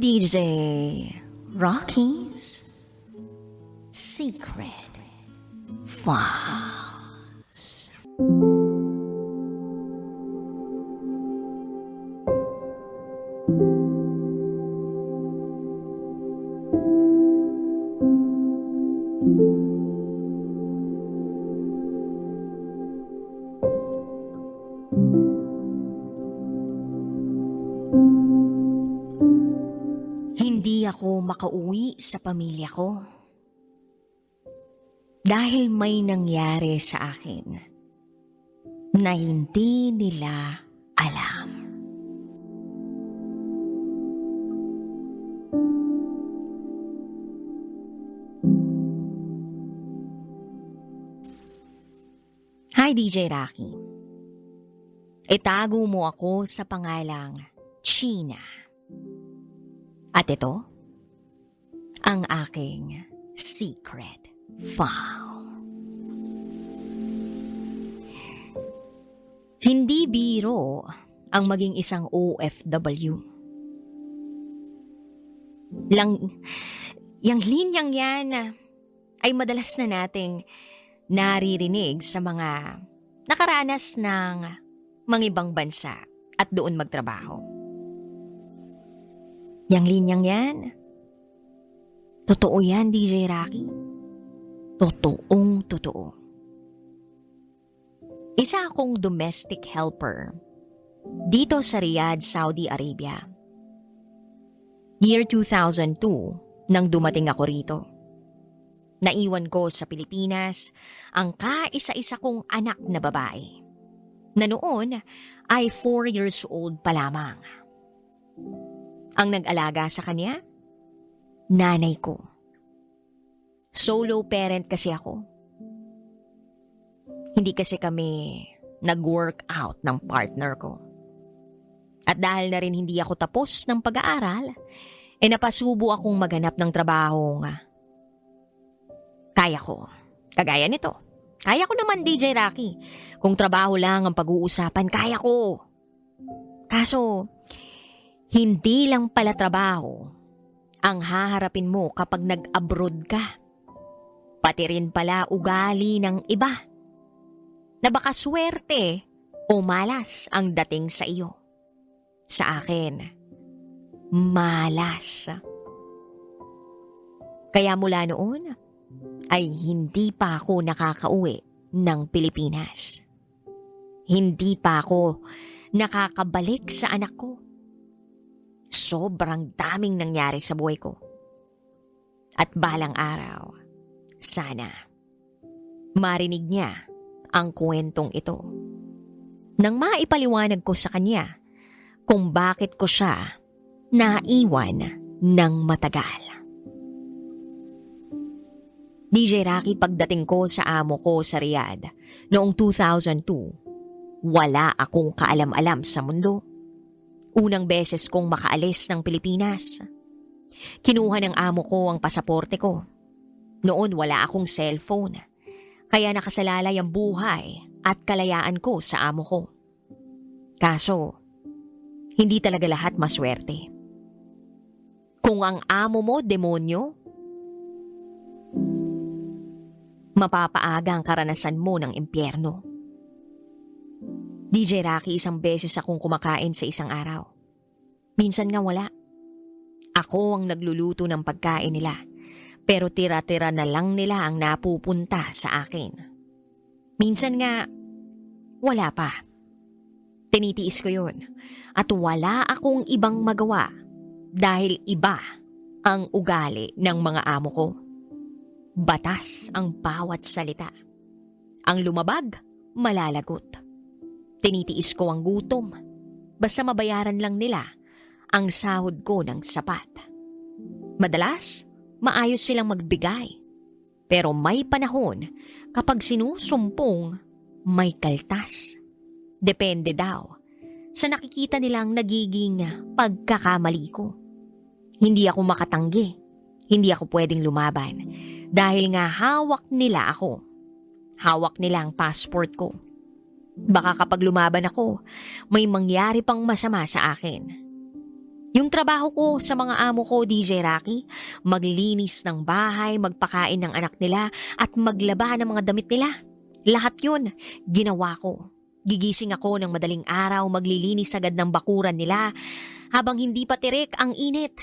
DJ Rocky's Secret Files. Ako makauwi sa pamilya ko. Dahil may nangyari sa akin na hindi nila alam. Hi DJ Rocky. Itago mo ako sa pangalang China. At ito, ang aking secret file. Hindi biro ang maging isang OFW. Lang, yung linyang yan ay madalas na nating naririnig sa mga nakaranas ng mga ibang bansa at doon magtrabaho. Yang linyang yan. Totoo yan, DJ Rocky. Totoong totoo. Isa akong domestic helper dito sa Riyadh, Saudi Arabia. Year 2002 nang dumating ako rito. Naiwan ko sa Pilipinas ang kaisa-isa kong anak na babae na noon ay 4 years old pa lamang. Ang nag-alaga sa kanya? Nanay ko. Solo parent kasi ako. Hindi kasi kami nag-work out ng partner ko. At dahil na rin hindi ako tapos ng pag-aaral, e napasubo akong maghanap ng trabaho nga. Kaya ko. Kagaya nito. Kaya ko naman DJ Rocky. Kung trabaho lang ang pag-uusapan, kaya ko. Kaso, hindi lang pala trabaho ang haharapin mo kapag nag-abroad ka. Pati rin pala ugali ng iba. Na baka swerte o malas ang dating sa iyo. Sa akin, malas. Kaya mula noon, ay hindi pa ako nakakauwi ng Pilipinas. Hindi pa ako nakakabalik sa anak ko. Sobrang daming nangyari sa buhay ko. At balang araw, sana marinig niya ang kwentong ito. Nang maipaliwanag ko sa kanya kung bakit ko siya naiwan ng matagal. DJ Rocky pagdating ko sa amo ko sa Riyadh noong 2002, wala akong kaalam-alam sa mundo. Unang beses kong makaalis ng Pilipinas. Kinuha ng amo ko ang pasaporte ko. Noon wala akong cellphone, kaya nakasalalay ang buhay at kalayaan ko sa amo ko. Kaso, hindi talaga lahat maswerte. Kung ang amo mo demonyo, mapapaaga ang karanasan mo ng impyerno. DJ Rocky, isang beses akong kumakain sa isang araw. Minsan nga wala. Ako ang nagluluto ng pagkain nila, pero tira-tira na lang nila ang napupunta sa akin. Minsan nga, wala pa. Tinitiis ko yun, at wala akong ibang magawa dahil iba ang ugali ng mga amo ko. Batas ang bawat salita. Ang lumabag, malalagot. Tinitiis ko ang gutom. Basta mabayaran lang nila ang sahod ko ng sapat. Madalas, maayos silang magbigay. Pero may panahon kapag sinusumpong, may kaltas. Depende daw sa nakikita nilang nagiging pagkakamali ko. Hindi ako makatanggi. Hindi ako pwedeng lumaban dahil nga hawak nila ako. Hawak nila ang passport ko. Baka kapag lumaban ako, may mangyari pang masama sa akin. Yung trabaho ko sa mga amo ko, DJ Rocky, maglinis ng bahay, magpakain ng anak nila, at maglaba ng mga damit nila. Lahat yun, ginawa ko. Gigising ako ng madaling araw, maglilinis agad ng bakuran nila, habang hindi pa tirik ang init.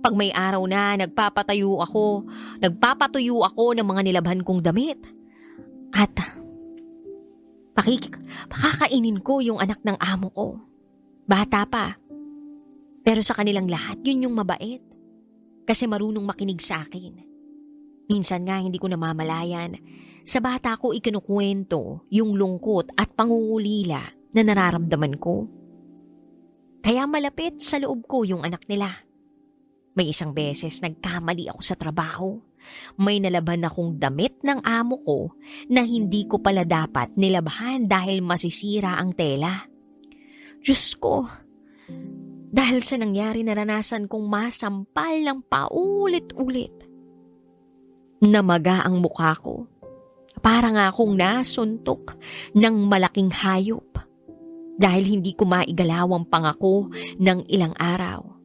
Pag may araw na, nagpapatayo ako, nagpapatuyo ako ng mga nilabhan kong damit. At pakik, pakakainin ko yung anak ng amo ko. Bata pa. Pero sa kanilang lahat, yun yung mabait. Kasi marunong makinig sa akin. Minsan nga hindi ko namamalayan. Sa bata ko ikinukwento yung lungkot at pangungulila na nararamdaman ko. Kaya malapit sa loob ko yung anak nila. May isang beses nagkamali ako sa trabaho. May nalaban akong damit ng amo ko na hindi ko pala dapat nilabahan dahil masisira ang tela. Diyos ko, dahil sa nangyari naranasan kong masampal ng paulit-ulit. Namaga ang mukha ko. Para nga akong nasuntok ng malaking hayop dahil hindi ko maigalaw ang pangako ng ilang araw.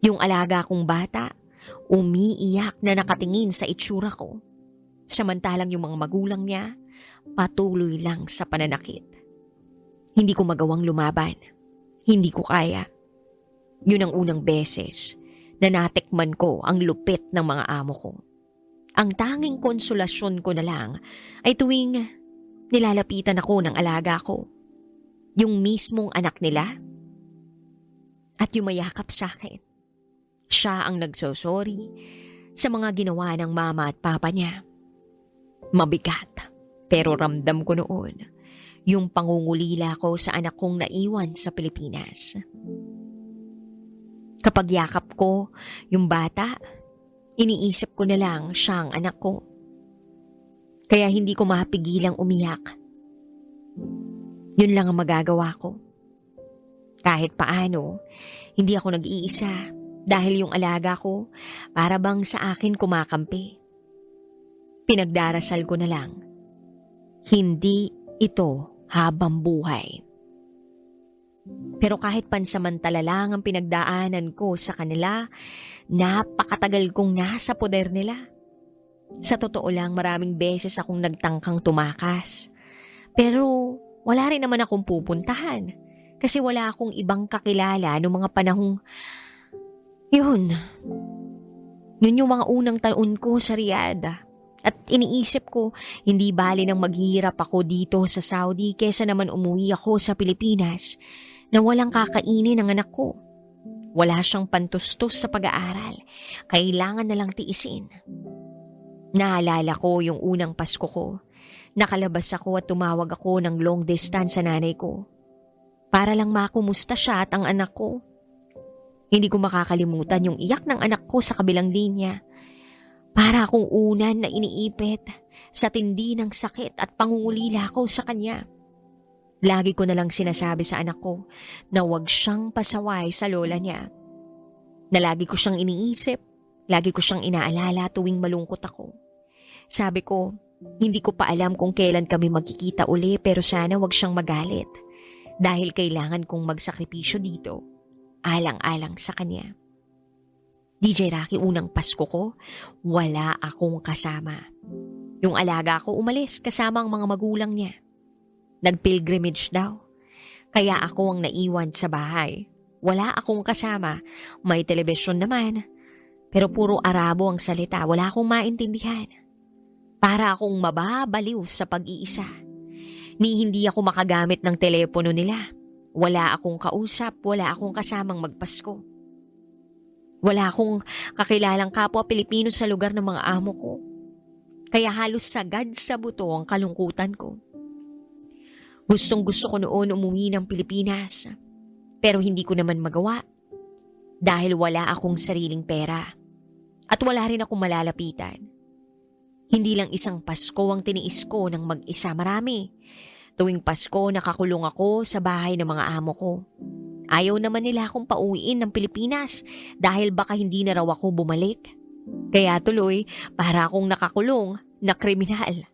Yung alaga kong bata, umiiyak na nakatingin sa itsura ko. Samantalang yung mga magulang niya, patuloy lang sa pananakit. Hindi ko magawang lumaban. Hindi ko kaya. Yun ang unang beses na natikman ko ang lupit ng mga amo ko. Ang tanging konsolasyon ko na lang ay tuwing nilalapitan ako ng alaga ko. Yung mismong anak nila at yung mayakap sa akin. Siya ang nagsosorry sa mga ginawa ng mama at papa niya. Mabigat, pero ramdam ko noon yung pangungulila ko sa anak kong naiwan sa Pilipinas. Kapag yakap ko yung bata, iniisip ko na lang siyang anak ko. Kaya hindi ko mapigilang umiyak. Yun lang ang magagawa ko. Kahit paano, hindi ako nag-iisa dahil yung alaga ko para bang sa akin kumakampi. Pinagdarasal ko na lang. Hindi ito habang buhay. Pero kahit pansamantala lang ang pinagdaanan ko sa kanila, napakatagal kong nasa poder nila. Sa totoo lang maraming beses akong nagtangkang tumakas. Pero wala rin naman akong pupuntahan kasi wala akong ibang kakilala noong mga panahong yun. Yun yung mga unang taon ko sa Riyadh. At iniisip ko, hindi bali nang maghihirap ako dito sa Saudi kesa naman umuwi ako sa Pilipinas na walang kakainin ng anak ko. Wala siyang pantustos sa pag-aaral. Kailangan na lang tiisin. Naalala ko yung unang Pasko ko. Nakalabas ako at tumawag ako ng long distance sa nanay ko. Para lang makumusta siya at ang anak ko. Hindi ko makakalimutan yung iyak ng anak ko sa kabilang linya. Para akong unan na iniipit sa tindi ng sakit at pangungulila ko sa kanya. Lagi ko na lang sinasabi sa anak ko na huwag siyang pasaway sa lola niya. Na lagi ko siyang iniisip, lagi ko siyang inaalala tuwing malungkot ako. Sabi ko, hindi ko pa alam kung kailan kami magkikita uli pero sana huwag siyang magalit. Dahil kailangan kong magsakripisyo dito, alang-alang sa kanya. DJ Rocky, unang Pasko ko, wala akong kasama. Yung alaga ko umalis kasama ang mga magulang niya. Nagpilgrimage daw. Kaya ako ang naiwan sa bahay. Wala akong kasama. May telebisyon naman. Pero puro Arabo ang salita. Wala akong maintindihan. Para akong mababaliw sa pag-iisa. Ni hindi ako makagamit ng telepono nila. Wala akong kausap. Wala akong kasamang magpasko. Wala akong kakilalang kapwa Pilipino sa lugar ng mga amo ko. Kaya halos sagad sa buto ang kalungkutan ko. Gustong gusto ko noon umuwi ng Pilipinas. Pero hindi ko naman magawa. Dahil wala akong sariling pera. At wala rin akong malalapitan. Hindi lang isang Pasko ang tiniis ko ng mag-isa marami. Tuwing Pasko nakakulong ako sa bahay ng mga amo ko. Ayaw naman nila akong pauwiin ng Pilipinas dahil baka hindi na raw ako bumalik. Kaya tuloy, para akong nakakulong na kriminal.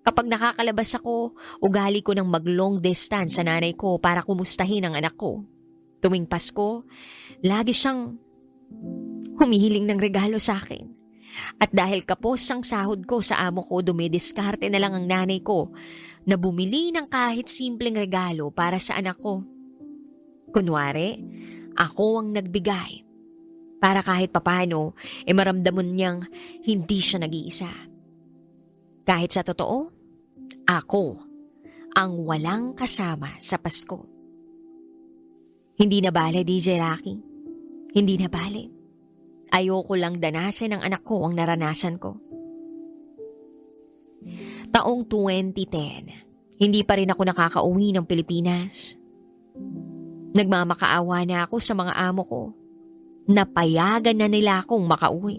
Kapag nakakalabas ako, ugali ko ng mag-long distance sa nanay ko para kumustahin ang anak ko. Tuwing Pasko, lagi siyang humihiling ng regalo sa akin. At dahil kapos ang sahod ko sa amo ko, dumidiskarte na lang ang nanay ko na bumili ng kahit simpleng regalo para sa anak ko. Kunwari, ako ang nagbigay. Para kahit papano, e maramdaman niyang hindi siya nag-iisa. Kahit sa totoo, ako ang walang kasama sa Pasko. Hindi na bale, DJ Rocky. Hindi na bale. Ayoko lang danasin ng anak ko ang naranasan ko. Taong 2010, hindi pa rin ako nakakauwi ng Pilipinas. Nagmamakaawa na ako sa mga amo ko. Napayagan na nila akong makauwi.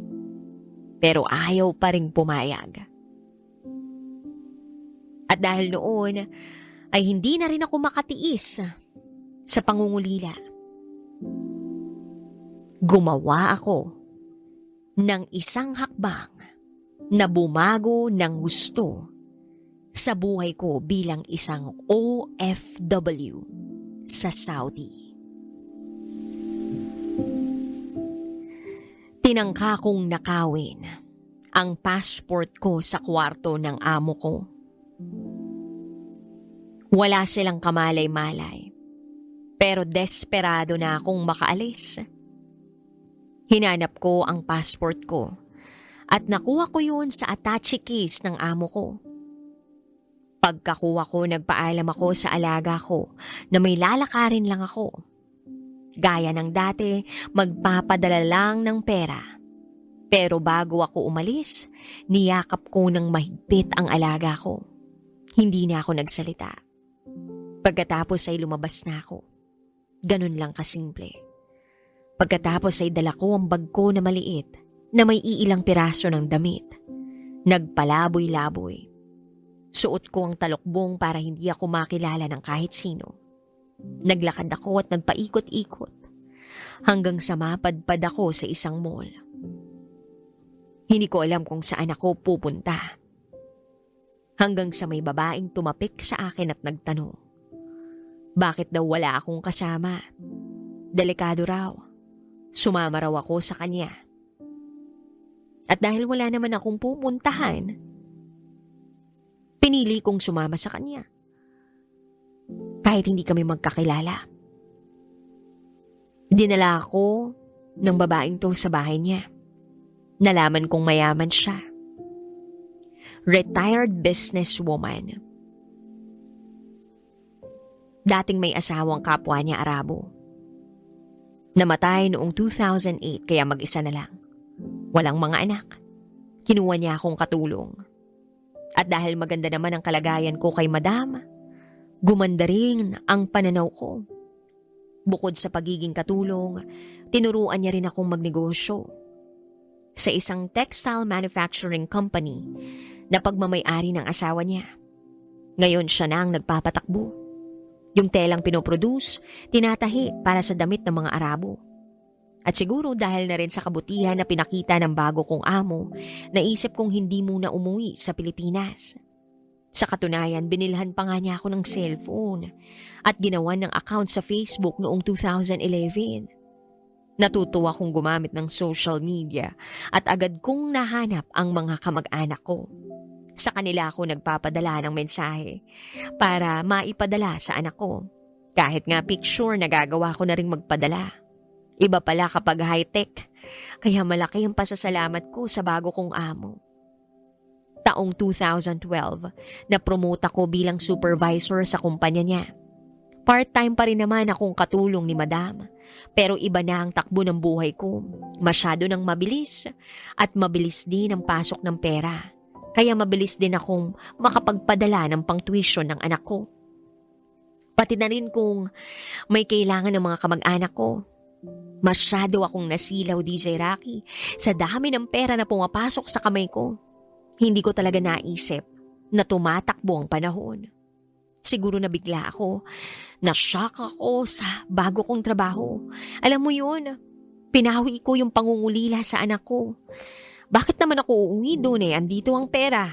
Pero ayaw pa rin pumayag. At dahil noon, ay hindi na rin ako makatiis sa pangungulila. Gumawa ako ng isang hakbang na bumago ng gusto sa buhay ko bilang isang OFW sa Saudi. Tinangka kong nakawin ang passport ko sa kwarto ng amo ko. Wala silang kamalay-malay. Pero desperado na akong makaalis. Hinanap ko ang passport ko at nakuha ko yun sa attache case ng amo ko. Pagkakuha ko, nagpaalam ako sa alaga ko na may lalakarin lang ako. Gaya ng dati, magpapadala lang ng pera. Pero bago ako umalis, niyakap ko ng mahigpit ang alaga ko. Hindi na ako nagsalita. Pagkatapos ay lumabas na ako. Ganun lang kasimple. Pagkatapos ay dala ko ang bag ko na maliit na may iilang piraso ng damit. Nagpalaboy-laboy. Suot ko ang talokbong para hindi ako makilala ng kahit sino. Naglakad ako at nagpaikot-ikot hanggang sa mapadpad ako sa isang mall. Hindi ko alam kung saan ako pupunta. Hanggang sa may babaeng tumapik sa akin at nagtanong. Bakit daw wala akong kasama? Delikado raw. Sumama raw ako sa kanya. At dahil wala naman akong pupuntahan, pinili kong sumama sa kanya. Kahit hindi kami magkakilala. Dinala ako ng babaeng to sa bahay niya. Nalaman kong mayaman siya. Retired businesswoman. Dating may asawang kapwa niya Arabo. Namatay noong 2008 kaya mag-isa na lang. Walang mga anak. Kinuha niya akong katulong. At dahil maganda naman ang kalagayan ko kay madam, gumanda rin ang pananaw ko. Bukod sa pagiging katulong, tinuruan niya rin akong magnegosyo. Sa isang textile manufacturing company na pagmamayari ng asawa niya. Ngayon siya na ang nagpapatakbo. Yung telang pinoproduce, tinatahi para sa damit ng mga Arabo. At siguro dahil na rin sa kabutihan na pinakita ng bago kong amo, naisip kong hindi muna umuwi sa Pilipinas. Sa katunayan, binilhan pa nga niya ako ng cellphone at ginawa ng account sa Facebook noong 2011. Natutuwa kong gumamit ng social media at agad kong nahanap ang mga kamag-anak ko. Sa kanila ako nagpapadala ng mensahe para maipadala sa anak ko. Kahit nga picture, nagagawa ko na rin magpadala. Iba pala kapag high-tech, kaya malaki ang pasasalamat ko sa bago kong amo. Taong 2012, na-promote ako bilang supervisor sa kumpanya niya. Part-time pa rin naman akong katulong ni madam. Pero iba na ang takbo ng buhay ko. Masyado nang mabilis at mabilis din ang pasok ng pera. Kaya mabilis din akong makapagpadala ng pang-tuition ng anak ko. Pati na rin kung may kailangan ng mga kamag-anak ko. Masyado akong nasilaw, DJ Rocky, sa dami ng pera na pumapasok sa kamay ko. Hindi ko talaga naisip na tumatakbo ang panahon. Siguro nabigla ako. Na-shock ako sa bago kong trabaho. Alam mo yun, pinawi ko yung pangungulila sa anak ko. Bakit naman ako uuwi doon eh? Andito ang pera.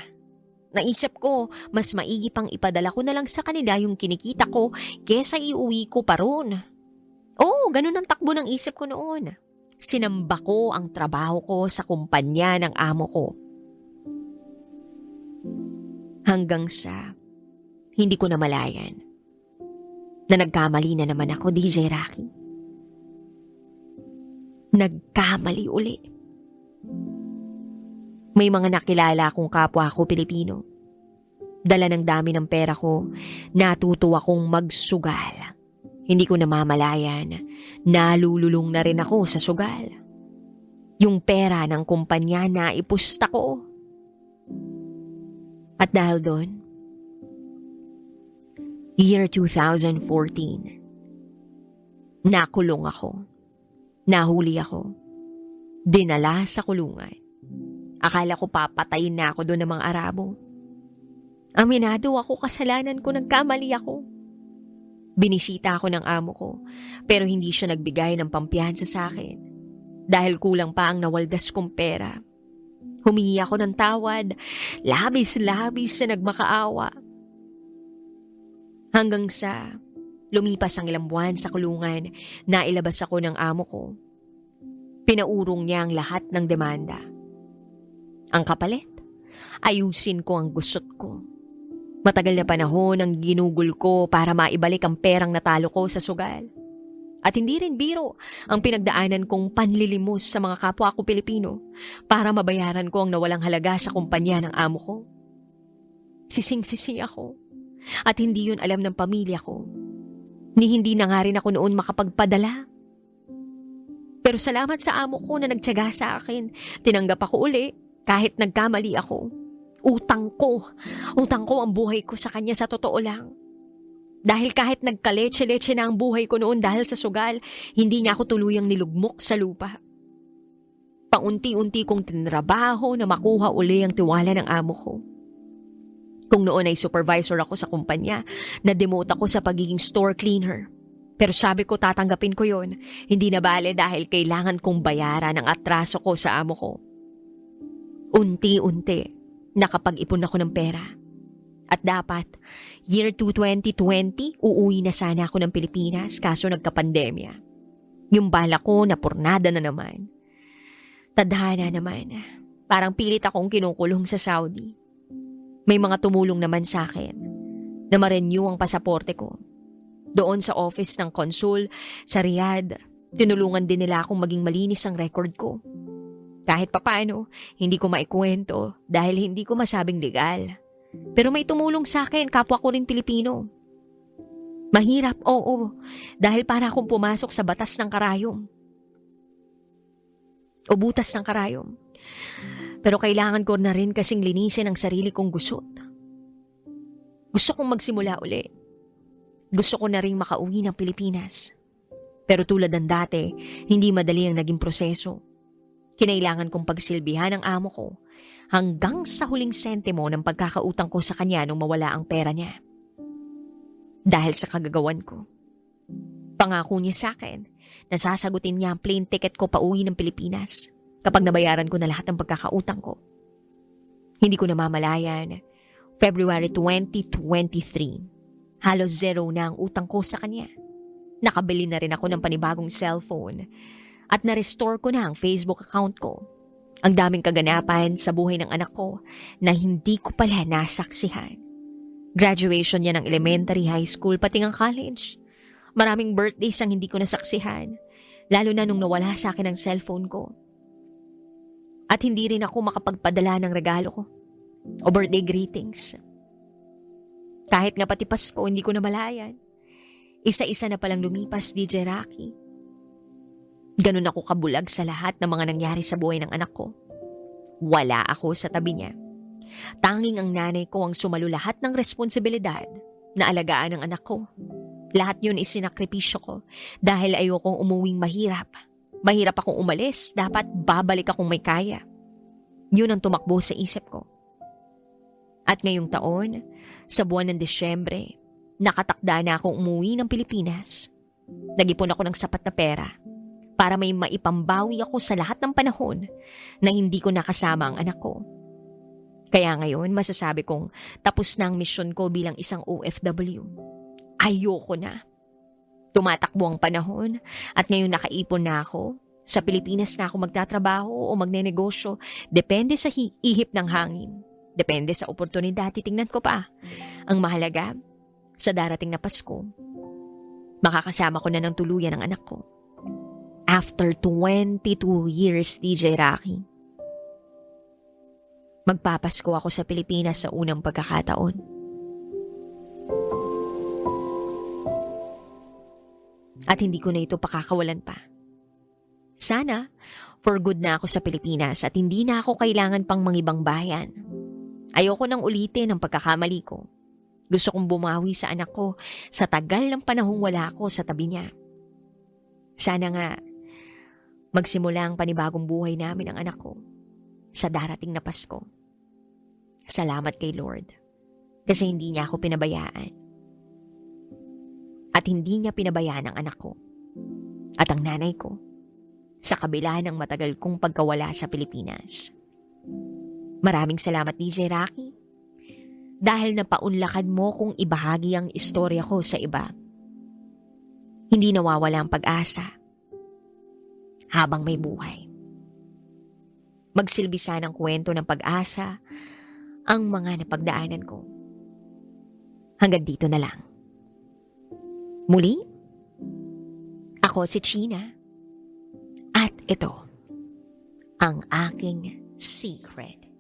Naisip ko, mas maigi pang ipadala ko na lang sa kanila yung kinikita ko kesa iuwi ko pa ron. Oo, ganun ang takbo ng isip ko noon. Sinamba ko ang trabaho ko sa kumpanya ng amo ko. Hanggang sa hindi ko namalayan na nagkamali na naman ako, DJ Rocky. Nagkamali uli. May mga nakilala akong kapwa ko Pilipino. Dala ng dami ng pera ko, natuto akong magsugal. Hindi ko namamalayan, nalululong na rin ako sa sugal. Yung pera ng kumpanya na ipusta ko. At dahil doon, year 2014, nakulong ako. Nahuli ako. Dinala sa kulungan. Akala ko papatayin na ako doon ng mga Arabo. Aminado ako kasalanan ko nagkamali ako. Binisita ako ng amo ko pero hindi siya nagbigay ng pampiyansa sa akin. Dahil kulang pa ang nawaldas kong pera. Humingi ako ng tawad, labis-labis na nagmakaawa. Hanggang sa lumipas ang ilang buwan sa kulungan, nailabas ako ng amo ko. Pinaurong niya ang lahat ng demanda. Ang kapalit, ayusin ko ang gusot ko. Matagal na panahon ang ginugol ko para maibalik ang perang natalo ko sa sugal. At hindi rin biro ang pinagdaanan kong panlilimos sa mga kapwa ko Pilipino para mabayaran ko ang nawalang halaga sa kumpanya ng amo ko. Sising-sisi ako at hindi yun alam ng pamilya ko. Ni hindi na nga rin ako noon makapagpadala. Pero salamat sa amo ko na nagtyaga sa akin. Tinanggap ako uli kahit nagkamali ako. Utang ko. Utang ko ang buhay ko sa kanya sa totoo lang. Dahil kahit nagkaleche-leche na ang buhay ko noon dahil sa sugal, hindi niya ako tuluyang nilugmok sa lupa. Paunti-unti kong tinrabaho na makuha uli ang tiwala ng amo ko. Kung noon ay supervisor ako sa kumpanya, na-demote ako sa pagiging store cleaner. Pero sabi ko tatanggapin ko yon. Hindi na bale dahil kailangan kong bayaran ang atraso ko sa amo ko. Unti-unti, nakapag-ipon ako ng pera. At dapat, year 2 2020, uuwi na sana ako ng Pilipinas kaso nagka-pandemya. Yung bala ko napurnada na naman. Tadhana naman. Parang pilit akong kinukulong sa Saudi. May mga tumulong naman sa akin na ma-renew ang pasaporte ko. Doon sa office ng konsul sa Riyadh, tinulungan din nila akong maging malinis ang record ko. Kahit papano, hindi ko maikwento dahil hindi ko masabing legal. Pero may tumulong sa akin, kapwa ko rin Pilipino. Mahirap, oo, dahil para akong pumasok sa batas ng karayom. O butas ng karayom. Pero kailangan ko na rin kasing linisin ang sarili kong gusot. Gusto kong magsimula uli. Gusto ko na rin makauwi ng Pilipinas. Pero tulad ng dati, hindi madali ang naging proseso. Kinailangan kong pagsilbihan ang amo ko hanggang sa huling sentimo ng pagkakautang ko sa kanya nung mawala ang pera niya. Dahil sa kagagawan ko. Pangako niya sa akin na sasagutin niya ang plane ticket ko pauwi ng Pilipinas kapag nabayaran ko na lahat ng pagkakautang ko. Hindi ko namamalayan. February 2023. Halos zero na ang utang ko sa kanya. Nakabili na rin ako ng panibagong cellphone at na-restore ko na ang Facebook account ko. Ang daming kaganapan sa buhay ng anak ko na hindi ko pala nasaksihan. Graduation niya ng elementary, high school, pati ng college. Maraming birthdays ang hindi ko nasaksihan, lalo na nung nawala sa akin ang cellphone ko. At hindi rin ako makapagpadala ng regalo ko o birthday greetings. Kahit nga pati Pasko, hindi ko namalayan. Isa-isa na palang lumipas, DJ Rocky. Ganun ako kabulag sa lahat ng mga nangyari sa buhay ng anak ko. Wala ako sa tabi niya. Tanging ang nanay ko ang sumalo lahat ng responsibilidad na alagaan ng anak ko. Lahat yun isinakripisyo ko dahil ayokong umuwing mahirap. Mahirap akong umalis, dapat babalik akong may kaya. Yun ang tumakbo sa isip ko. At ngayong taon, sa buwan ng Desyembre, nakatakda na akong umuwi ng Pilipinas. Nagipon ako ng sapat na pera para may maipambawi ako sa lahat ng panahon na hindi ko nakasama ang anak ko. Kaya ngayon, masasabi kong tapos na ang misyon ko bilang isang OFW. Ayoko na. Tumatakbo ang panahon at ngayon nakaipon na ako. Sa Pilipinas na ako magtatrabaho o magnenegosyo. Depende sa hi- ihip ng hangin. Depende sa oportunidad. Titingnan ko pa. Ang mahalaga, sa darating na Pasko, makakasama ko na ng tuluyan ang anak ko. After 22 years, DJ Rocky. Magpapasko ako sa Pilipinas sa unang pagkakataon. At hindi ko na ito pakakawalan pa. Sana, for good na ako sa Pilipinas at hindi na ako kailangan pang mangibang bayan. Ayoko nang ulitin ang pagkakamali ko. Gusto kong bumawi sa anak ko sa tagal ng panahong wala ako sa tabi niya. Sana nga, magsimula ang panibagong buhay namin ang anak ko sa darating na Pasko. Salamat kay Lord kasi hindi niya ako pinabayaan. At hindi niya pinabayaan ang anak ko at ang nanay ko sa kabila ng matagal kong pagkawala sa Pilipinas. Maraming salamat DJ Rocky dahil napaunlakan mo kung ibahagi ang istorya ko sa iba. Hindi nawawala ang pag-asa habang may buhay. Magsilbisa ng kwento ng pag-asa ang mga napagdaanan ko. Hanggang dito na lang. Muli, ako si China at ito ang aking secret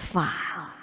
file.